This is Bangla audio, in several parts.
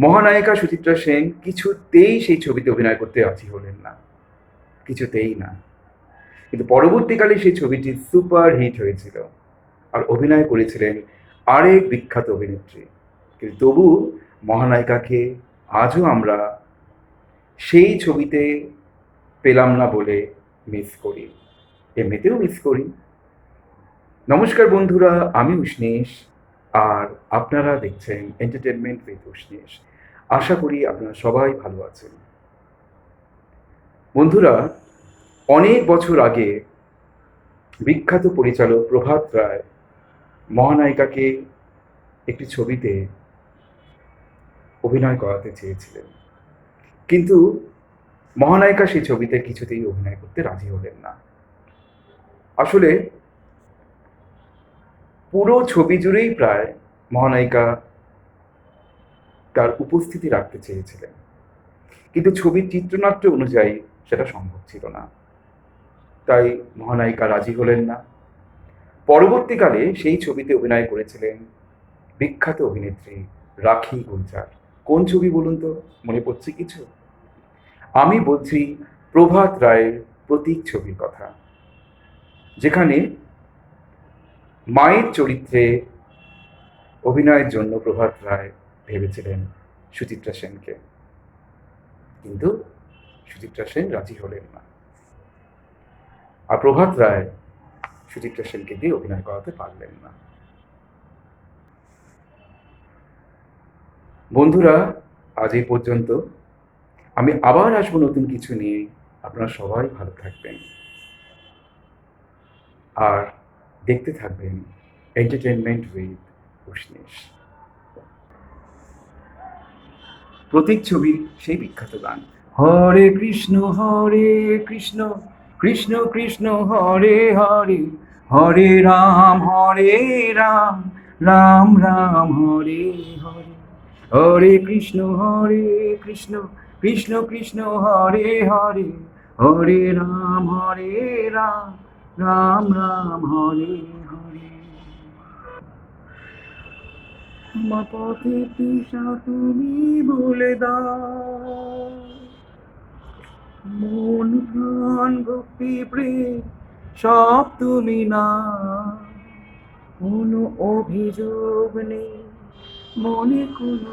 মহানায়িকা সুচিত্রা সেন কিছুতেই সেই ছবিতে অভিনয় করতে রাজি হলেন না। কিছুতেই না। কিন্তু পরবর্তীকালে সেই ছবিটি সুপার হিট হয়েছিল আর অভিনয় করেছিলেন আরেক বিখ্যাত অভিনেত্রী। কিন্তু তবু মহানায়িকাকে আজও আমরা সেই ছবিতে পেলাম না বলে মিস করি। এমনিতেও মিস করি। নমস্কার বন্ধুরা, আমি উষ্ণেশ আর আপনারা দেখছেন এন্টারটেনমেন্ট উইথ উষ্ণেশ আশা করি আপনারা সবাই ভালো আছেন। বন্ধুরা, অনেক বছর আগে বিখ্যাত পরিচালক প্রভাত রায় মহানায়িকাকে একটি ছবিতে অভিনয় করাতে চেয়েছিলেন। কিন্তু মহানায়িকা সেই ছবিতে কিছুতেই অভিনয় করতে রাজি হলেন না। আসলে পুরো ছবি জুড়েই প্রায় মহানায়িকা তার উপস্থিতি রাখতে চেয়েছিলেন। কিন্তু ছবির চিত্রনাট্য অনুযায়ী সেটা সম্ভব ছিল না। তাই মহানায়িকা রাজি হলেন না। পরবর্তীকালে সেই ছবিতে অভিনয় করেছিলেন বিখ্যাত অভিনেত্রী রাখি গুলজার। কোন ছবি বলুন তো? মনে পড়ছে কিছু? আমি বলছি প্রভাত রায়ের প্রতীক ছবির কথা, যেখানে মায়ের চরিত্রে অভিনয়ের জন্য প্রভাত রায় ভেবেছিলেন সুচিত্রা সেনকে। কিন্তু সুচিত্রা সেন রাজি হলেন না। আর প্রভাত রায় সুচিত্রা সেনকে দিয়ে অভিনয় করাতে পারলেন না। বন্ধুরা, আজ এই পর্যন্ত। আমি আবার আসব নতুন কিছু নিয়ে। আপনারা সবাই ভালো থাকবেন। আর দেখতে থাকবেন এন্টারটেনমেন্ট উইথ উষ্ণেশ প্রতীক ছবির সেই বিখ্যাত গান, হরে কৃষ্ণ হরে কৃষ্ণ কৃষ্ণ কৃষ্ণ, হরে হরে হরে রাম হরে রাম রাম রাম, হরে হরে হরে কৃষ্ণ হরে কৃষ্ণ কৃষ্ণ কৃষ্ণ, হরে হরে হরে রাম হরে রাম। রাম রাম, হরে হরে। আমার পথে দিশা তুমি বলে দাও। মন, প্রাণ, ভক্তি, প্রেম, সব তুমি না কোনো অভিযোগ নেই, মনে কোনো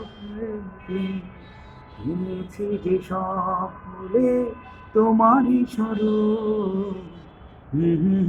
যে সব ফুলে তোমারই স্বরূপ। Mm-hmm.